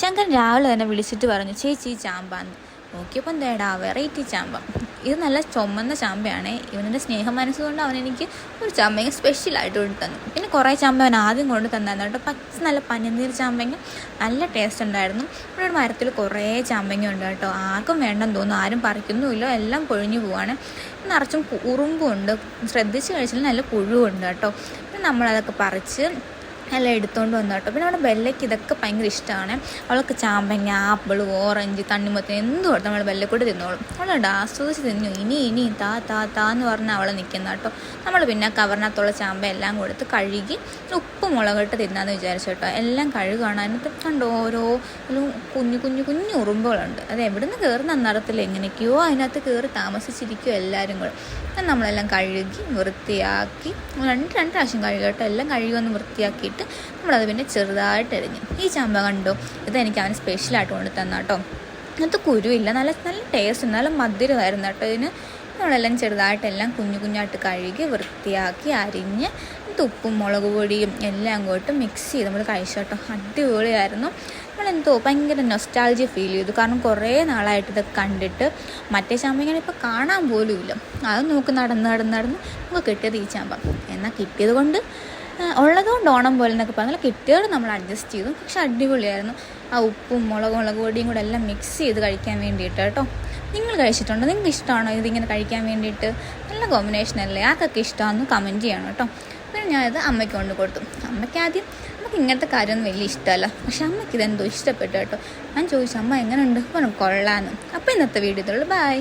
ശങ്കരൻ രാവിലെ തന്നെ വിളിച്ചിട്ട് പറഞ്ഞു ചേച്ചി ചാമ്പാന്ന്. നോക്കിയപ്പോൾ എന്താടാ വെറൈറ്റി ചാമ്പ. ഇത് നല്ല ചുമന്ന ചാമ്പയാണ്. ഇവനെന്റെ സ്നേഹം മനസ്സുകൊണ്ട് അവൻ എനിക്ക് ഒരു ചാമ്പങ്ങ സ്പെഷ്യലായിട്ട് കൊണ്ട് തന്നു. പിന്നെ കുറേ ചാമ്പ അവൻ ആദ്യം കൊണ്ട് തന്നായിരുന്നു കേട്ടോ. പച്ച നല്ല പനിനീർ ചാമ്പങ്ങ നല്ല ടേസ്റ്റ് ഉണ്ടായിരുന്നു. ഇവിടെ ഒരു മരത്തിൽ കുറേ ചാമ്പങ്ങ ഉണ്ട് കേട്ടോ. ആർക്കും വേണ്ടെന്ന് തോന്നുന്നു. ആരും പറിക്കുന്നുമില്ല. എല്ലാം പൊഴിഞ്ഞു പോവാണ്. നിറച്ചും ഉറുമ്പും ഉണ്ട്. ശ്രദ്ധിച്ച് കഴിച്ചാൽ നല്ല പുഴുവുണ്ട് കേട്ടോ. പിന്നെ നമ്മളതൊക്കെ പറിച്ച് എല്ലാം എടുത്തുകൊണ്ട് വന്നു കേട്ടോ പിന്നെ നമ്മുടെ ബെല്ലയ്ക്ക് ഇതൊക്കെ ഭയങ്കര ഇഷ്ടമാണ് അവൾക്ക് ചാമ്പങ്ങ ആപ്പിൾ ഓറഞ്ച് തണ്ണിമത്തൻ എന്ത് കൊടുത്തു നമ്മൾ ബെല്ലക്കൂട്ട് തിന്നോളും. അവളുണ്ട് ആസ്വദിച്ച് തിന്നു. ഇനി ഇനി താ താ താ എന്ന് പറഞ്ഞ് അവളെ നിൽക്കുന്ന കേട്ടോ. നമ്മൾ പിന്നെ കവറിനകത്തുള്ള ചാമ്പ എല്ലാം കൊടുത്ത് കഴുകി ഉപ്പ് മുളകിട്ട് തിന്നാന്ന് വിചാരിച്ചു കേട്ടോ. എല്ലാം കഴുകുകയാണ് അതിനകത്ത് കണ്ടോ ഓരോ കുഞ്ഞു കുഞ്ഞു കുഞ്ഞു ഉറുമ്പുകളുണ്ട്. അത് എവിടുന്ന് കയറുന്ന അന്നറത്തില്ല എങ്ങനെയൊക്കെയോ അതിനകത്ത് കയറി താമസിച്ചിരിക്കുമോ എല്ലാവരും കൂടെ. നമ്മളെല്ലാം കഴുകി വൃത്തിയാക്കി. രണ്ട് രണ്ട് പ്രാവശ്യം കഴുകട്ടോ എല്ലാം കഴുകി ഒന്ന് വൃത്തിയാക്കിയിട്ട്. നമ്മളത് പിന്നെ ചെറുതായിട്ട് എറിഞ്ഞു ഈ ചാമ്പ കണ്ടോ? ഇത് എനിക്ക് അവന് സ്പെഷ്യലായിട്ട് കൊണ്ട് തന്ന കേട്ടോ അത് കുരുവില്ല. നല്ല നല്ല ടേസ്റ്റ് നല്ല മധുരമായിരുന്നു കേട്ടോ ഇതിന്. നമ്മളെല്ലാം ചെറുതായിട്ടെല്ലാം കുഞ്ഞു കുഞ്ഞായിട്ട് കഴുകി വൃത്തിയാക്കി അരിഞ്ഞ് ഉപ്പും മുളക് പൊടിയും എല്ലാം അങ്ങോട്ട് മിക്സ് ചെയ്ത് നമ്മൾ കഴിച്ചു കേട്ടോ. അടിപൊളിയായിരുന്നു. നമ്മളെന്തോ ഭയങ്കര നൊസ്റ്റാൾജി ഫീൽ ചെയ്തു. കാരണം കുറേ നാളായിട്ട് ഇതൊക്കെ കണ്ടിട്ട് മറ്റേ ചാമ്പങ്ങനെ ഇപ്പോൾ കാണാൻ പോലും ഇല്ല അത് നോക്കി നടന്ന് നടന്ന് നടന്ന് നമുക്ക് കിട്ടിയത് ഈ ചാമ്പ. എന്നാൽ കിട്ടിയത് കൊണ്ട് ഉള്ളതുകൊണ്ട് ഓണം പോലെ എന്നൊക്കെ പറഞ്ഞാൽ കിട്ടിയത് നമ്മൾ അഡ്ജസ്റ്റ് ചെയ്തു. പക്ഷെ അടിപൊളിയായിരുന്നു. ആ ഉപ്പും മുളകും മുളക് പൊടിയും കൂടെ എല്ലാം മിക്സ് ചെയ്ത് കഴിക്കാൻ വേണ്ടിയിട്ട് കേട്ടോ. നിങ്ങൾ കഴിച്ചിട്ടുണ്ടോ? നിങ്ങൾക്ക് ഇഷ്ടമാണോ ഇതിങ്ങനെ കഴിക്കാൻ വേണ്ടിയിട്ട്? നല്ല കോമ്പിനേഷൻ അല്ലേ? ആർക്കൊക്കെ ഇഷ്ടമാണെന്ന് കമന്റ് ചെയ്യണം കേട്ടോ. പിന്നെ ഞാനത് അമ്മയ്ക്ക് കൊണ്ട് കൊടുത്തു. അമ്മയ്ക്ക് ആദ്യം നമുക്ക് ഇങ്ങനത്തെ കാര്യമൊന്നും വലിയ ഇഷ്ടമല്ല. പക്ഷെ അമ്മയ്ക്ക് ഇതെന്തോ ഇഷ്ടപ്പെട്ടു കേട്ടോ. ഞാൻ ചോദിച്ചു അമ്മ എങ്ങനെയുണ്ട് പറഞ്ഞു കൊള്ളാമെന്ന് അപ്പോൾ ഇന്നത്തെ വീഡിയോ ഇതുള്ളൂ ബൈ